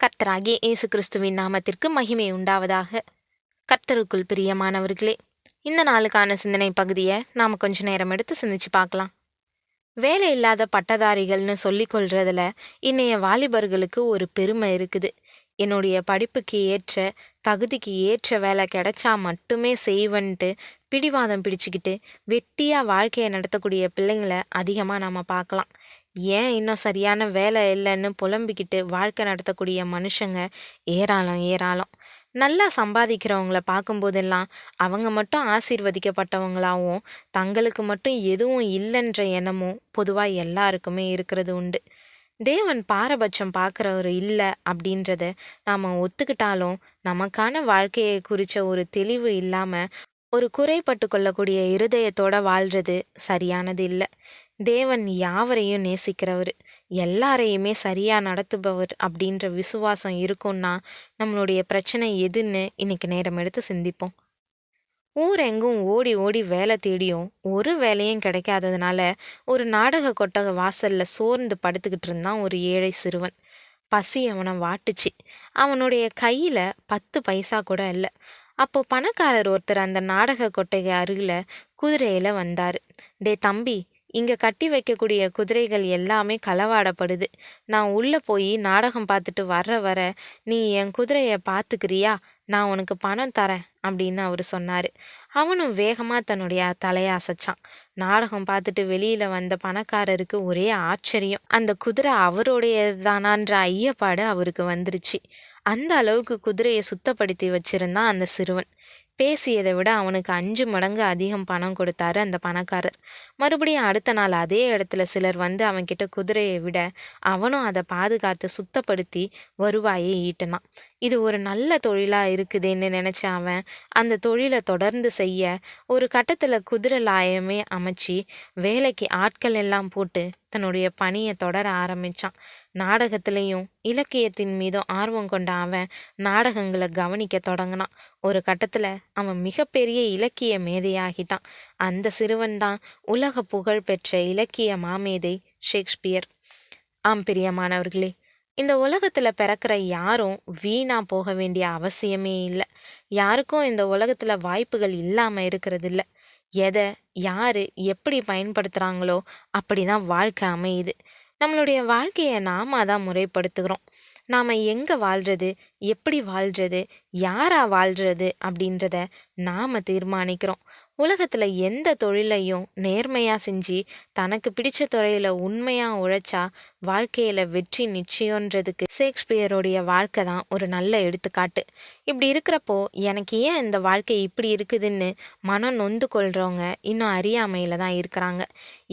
கர்த்தராகிய இயேசு கிறிஸ்துவின் நாமத்திற்கு மகிமை உண்டாவதாக. கர்த்தருக்குள் பிரியமானவர்களே இந்த நாளுக்கான சிந்தனை பகுதியை நாம் கொஞ்ச நேரம் எடுத்து சிந்திச்சு பார்க்கலாம். வேலை இல்லாத பட்டதாரிகள்னு சொல்லிக் கொள்றதுல இன்னைய வாலிபர்களுக்கு ஒரு பெருமை இருக்குது. என்னுடைய படிப்புக்கு ஏற்ற தகுதிக்கு ஏற்ற வேலை கிடைச்சா மட்டுமே செய்வன்ட்டு பிடிவாதம் பிடிச்சுக்கிட்டு வெட்டியாக வாழ்க்கையை நடத்தக்கூடிய பிள்ளைங்களை அதிகமாக நாம் பார்க்கலாம். ஏன் இன்னும் சரியான வேலை இல்லைன்னு புலம்பிக்கிட்டு வாழ்க்கை நடத்தக்கூடிய மனுஷங்க ஏராளம் ஏராளம். நல்லா சம்பாதிக்கிறவங்கள பார்க்கும்போதெல்லாம் அவங்க மட்டும் ஆசீர்வதிக்கப்பட்டவங்களாகவும் தங்களுக்கு மட்டும் எதுவும் இல்லைன்ற எண்ணமும் பொதுவாக எல்லாருக்குமே இருக்கிறது உண்டு. தேவன் பாரபட்சம் பார்க்குறவர் இல்லை அப்படின்றத நாம் ஒத்துக்கிட்டாலும் நமக்கான வாழ்க்கையை குறித்த ஒரு தெளிவு இல்லாமல் ஒரு குறைப்பட்டு கொள்ளக்கூடிய இருதயத்தோட வாழ்கிறது சரியானது இல்லை. தேவன் யாவரையும் நேசிக்கிறவர். எல்லாரையுமே சரியாக நடத்துபவர் அப்படின்ற விசுவாசம் இருக்கும்னா நம்மளுடைய பிரச்சனை எதுன்னு இன்னைக்கு நேரம் எடுத்து சிந்திப்போம். ஊரெங்கும் ஓடி ஓடி வேலை தேடியும் ஒரு வேலையும் கிடைக்காததுனால ஒரு நாடக கொட்டக வாசல்ல சோர்ந்து படுத்துக்கிட்டு இருந்தான் ஒரு ஏழை சிறுவன். பசி அவனை வாட்டுச்சு. அவனுடைய கையில பத்து பைசா கூட இல்லை. அப்போ பணக்காரர் ஒருத்தர் அந்த நாடக கொட்டகை அருகில் குதிரையில வந்தார். டே தம்பி இங்கே கட்டி வைக்கக்கூடிய குதிரைகள் எல்லாமே களவாடப்படுது. நான் உள்ளே போய் நாடகம் பார்த்துட்டு வர்ற வர நீ என் குதிரையை பார்த்துக்கிறியா? நான் உனக்கு பணம் தரேன் அப்படின்னு அவர் சொன்னார். அவனும் வேகமாக தன்னுடைய தலையை அசைச்சான். நாடகம் பார்த்துட்டு வெளியில் வந்த பணக்காரருக்கு ஒரே ஆச்சரியம். அந்த குதிரை அவருடையதானான்ற ஐயப்பாடு அவருக்கு வந்துருச்சு. அந்த அளவுக்கு குதிரையை சுத்தப்படுத்தி வச்சிருந்தான் அந்த சிறுவன். பேசியதை விட அவனுக்கு அஞ்சு மடங்கு அதிகம் பணம் கொடுத்தாரு அந்த பணக்காரர். மறுபடியும் அடுத்த நாள் அதே இடத்துல சிலர் வந்து அவன்கிட்ட குதிரையை விட அவனும் அதை பாதுகாத்து சுத்தப்படுத்தி வருவாயை ஈட்டினான். இது ஒரு நல்ல தொழிலாக இருக்குதுன்னு நினச்ச அவன் அந்த தொழிலை தொடர்ந்து செய்ய ஒரு கட்டத்தில் குதிரை லாயமே அமைச்சு வேலைக்கு ஆட்கள் எல்லாம் போட்டு தன்னுடைய பணியை தொடர ஆரம்பித்தான் நாடகத்திலையும் இலக்கியத்தின் மீதும் ஆர்வம் கொண்ட அவன் நாடகங்களை கவனிக்க தொடங்கினான். ஒரு கட்டத்தில் அவன் மிகப்பெரிய இலக்கிய மேதையாகிட்டான். அந்த சிறுவன் தான் உலக புகழ் பெற்ற இலக்கிய மாமேதை ஷேக்ஸ்பியர். ஆம் பிரியமானவர்களே இந்த உலகத்தில் பிறக்கிற யாரும் வீணா போக வேண்டிய அவசியமே இல்லை. யாருக்கும் இந்த உலகத்தில் வாய்ப்புகள் இல்லாமல் இருக்கிறது இல்லை எதை யார் எப்படி பயன்படுத்துகிறாங்களோ அப்படி தான் வாழ்க்கை அமையுது. நம்மளுடைய வாழ்க்கையை நாம தான் முறைப்படுத்துகிறோம். நாம் எங்கே வாழ்கிறது எப்படி வாழ்கிறது யாராக வாழ்கிறது அப்படின்றத நாம் தீர்மானிக்கிறோம். உலகத்தில் எந்த தொழிலையும் நேர்மையாக செஞ்சு தனக்கு பிடிச்ச துறையில் உண்மையாக உழைச்சா வாழ்க்கையில் வெற்றி நிச்சயன்றதுக்கு ஷேக்ஸ்பியருடைய வாழ்க்கை தான் ஒரு நல்ல எடுத்துக்காட்டு. இப்படி இருக்கிறப்போ எனக்கு ஏன் இந்த வாழ்க்கை இப்படி இருக்குதுன்னு மனம் நொந்து கொள்கிறவங்க இன்னும் அறியாமையில் தான் இருக்கிறாங்க.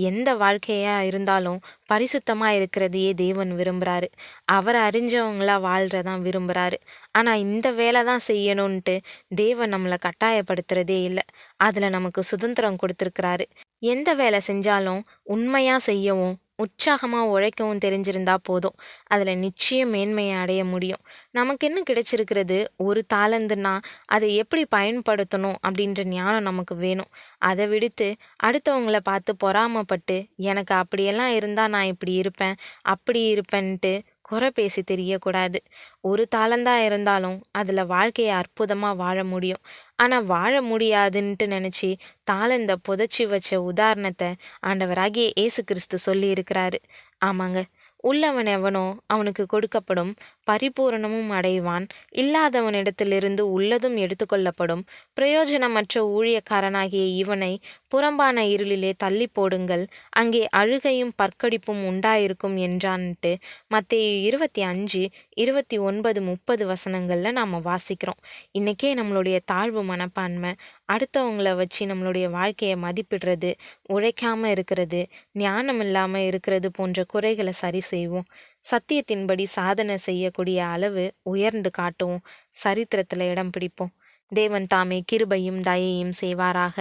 எந்த வாழ்க்கையாக இருந்தாலும் பரிசுத்தமாக இருக்கிறதையே தேவன் விரும்புகிறாரு அவரை அறிஞ்சவங்களா வாழ்கிறதான் விரும்புகிறாரு ஆனால் இந்த வேலை தான் செய்யணுன்ட்டு தேவன் நம்மளை கட்டாயப்படுத்துகிறதே இல்லை. அதில் நமக்கு சுதந்திரம் கொடுத்துருக்கிறாரு. எந்த வேலை செஞ்சாலும் உண்மையாக செய்யவும் உற்சாகமாக உழைக்கவும் தெரிஞ்சிருந்தா போதும். அதில் நிச்சயம் மேன்மையை அடைய முடியும். நமக்கு என்ன கிடைச்சிருக்கிறது? ஒரு தாளந்துன்னா அதை எப்படி பயன்படுத்தணும் அப்படின்ற ஞானம் நமக்கு வேணும். அதை விடுத்து அடுத்தவங்களை பார்த்து பொறாமப்பட்டு எனக்கு அப்படியெல்லாம் இருந்தால் நான் இப்படி இருப்பேன் அப்படி இருப்பேன்ட்டு குறை பேசி தெரியக்கூடாது. ஒரு தாளந்தா இருந்தாலும் அதில் வாழ்க்கையை அற்புதமாக வாழ முடியும். ஆனால் வாழ முடியாதுன்ட்டு நினச்சி தாளந்த புதைச்சி வச்ச உதாரணத்தை ஆண்டவராகிய இயேசு கிறிஸ்து சொல்லியிருக்கிறாரு. ஆமாங்க. உள்ளவன் எவனோ அவனுக்கு கொடுக்கப்படும் பரிபூரணமும் அடைவான். இல்லாதவனிடத்திலிருந்து உள்ளதும் எடுத்துக்கொள்ளப்படும் பிரயோஜனமற்ற ஊழியக்காரனாகிய இவனை புறம்பான இருளிலே தள்ளி போடுங்கள். அங்கே அழுகையும் பற்கடிப்பும் உண்டாயிருக்கும் என்றான்ட்டு மத்திய இருபத்தி அஞ்சு இருபத்தி ஒன்பது முப்பது வசனங்களில் நாம் வாசிக்கிறோம். இன்றைக்கே நம்மளுடைய தாழ்வு மனப்பான்மை அடுத்தவங்களை வச்சு நம்மளுடைய வாழ்க்கையை மதிப்பிடுறது உழைக்காமல் இருக்கிறது ஞானம் இல்லாமல் இருக்கிறது போன்ற குறைகளை சரி செய்வோம். சத்தியத்தின்படி சாதனை செய்யக்கூடிய அளவு உயர்ந்து காட்டுவோம். சரித்திரத்தில் இடம் பிடிப்போம். தேவன் தாமே கிருபையும் தயையும் செய்வாராக.